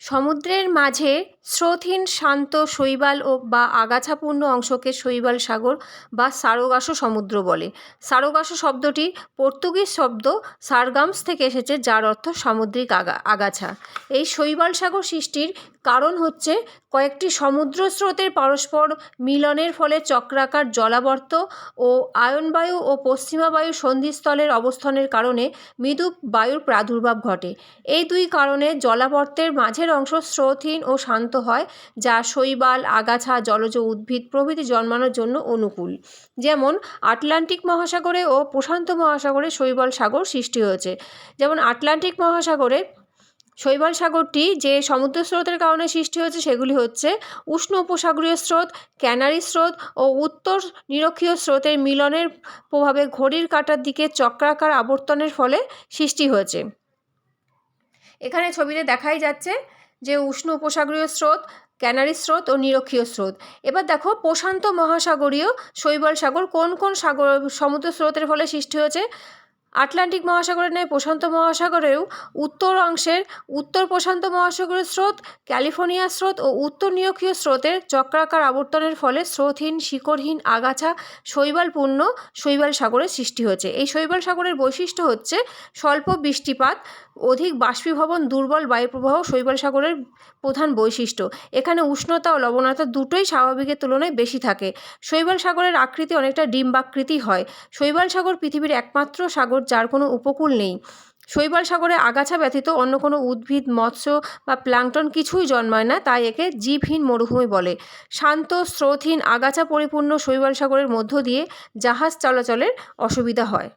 সমুদ্রের মাঝে স্রোতহীন শান্ত শৈবাল ও বা আগাছাপূর্ণ অংশকে শৈবাল সাগর বা সারোগাসো সমুদ্র বলে। সারোগাসো শব্দটি পর্তুগিজ শব্দ সারগামস থেকে এসেছে, যার অর্থ সামুদ্রিক আগা, আগাছা। এই শৈবাল সাগর সৃষ্টির কারণ হচ্ছে কয়েকটি সমুদ্র স্রোতের পরস্পর মিলনের ফলে চক্রাকার জলাবর্ত ও আয়নবায়ু ও পশ্চিমা বায়ু সন্ধিস্থলের অবস্থানের কারণে মৃদু বায়ুর প্রাদুর্ভাব ঘটে। এই দুই কারণে জলাবর্তের মাঝের অংশ স্রোতহীন ও শান্ত হয়, যা শৈবাল, আগাছা, জলজ উদ্ভিদ প্রভৃতি জন্মানোর জন্য অনুকূল। যেমন, আটলান্টিক মহাসাগরে ও প্রশান্ত মহাসাগরে শৈবাল সাগর সৃষ্টি হয়েছে। যেমন, আটলান্টিক মহাসাগরে শৈবাল সাগরটি যে সমুদ্র স্রোতের কারণে সৃষ্টি হয়েছে, সেগুলি হচ্ছে উষ্ণ উপসাগরীয় স্রোত, ক্যানারি স্রোত ও উত্তর নিরক্ষীয় স্রোতের মিলনের প্রভাবে ঘড়ির কাঁটার দিকে চক্রাকার আবর্তনের ফলে সৃষ্টি হয়েছে। এখানে ছবিতে দেখাই যাচ্ছে যে উষ্ণ উপসাগরীয় স্রোত, ক্যানারি স্রোত ও নিরক্ষীয় স্রোত। এবার দেখো প্রশান্ত মহাসাগরীয় শৈবাল সাগর কোন কোন সাগর সমুদ্র স্রোতের ফলে সৃষ্টি হয়েছে? আটলান্টিক মহাসাগরের ন্যায় প্রশান্ত মহাসাগরেও উত্তর অংশের উত্তর প্রশান্ত মহাসাগরের স্রোত, ক্যালিফোর্নিয়া স্রোত ও উত্তর নিরক্ষীয় স্রোতের চক্রাকার আবর্তনের ফলে স্রোতহীন শিকড়হীন আগাছা শৈবালপূর্ণ শৈবাল সাগরের সৃষ্টি হয়েছে। এই শৈবাল সাগরের বৈশিষ্ট্য হচ্ছে স্বল্প বৃষ্টিপাত, অধিক বাষ্পীভবন, দুর্বল বায়ুপ্রবাহ, শৈবাল সাগরের প্রধান বৈশিষ্ট্য। এখানে উষ্ণতা ও লবণতা দুটোই স্বাভাবিকের তুলনায় বেশি থাকে। শৈবাল সাগরের আকৃতি অনেকটা ডিম্বাকৃতি হয়। শৈবাল সাগর পৃথিবীর একমাত্র সাগর যার কোনো উপকূল নেই। শৈবাল সাগরে আগাছা ব্যতীত অন্য কোনো উদ্ভিদ, মৎস্য বা প্লাংটন কিছুই জন্মায় না, তাই একে জীবহীন মরুভূমি বলে। শান্ত, স্রোতহীন, আগাছা পরিপূর্ণ শৈবাল সাগরের মধ্য দিয়ে জাহাজ চলাচলের অসুবিধা হয়।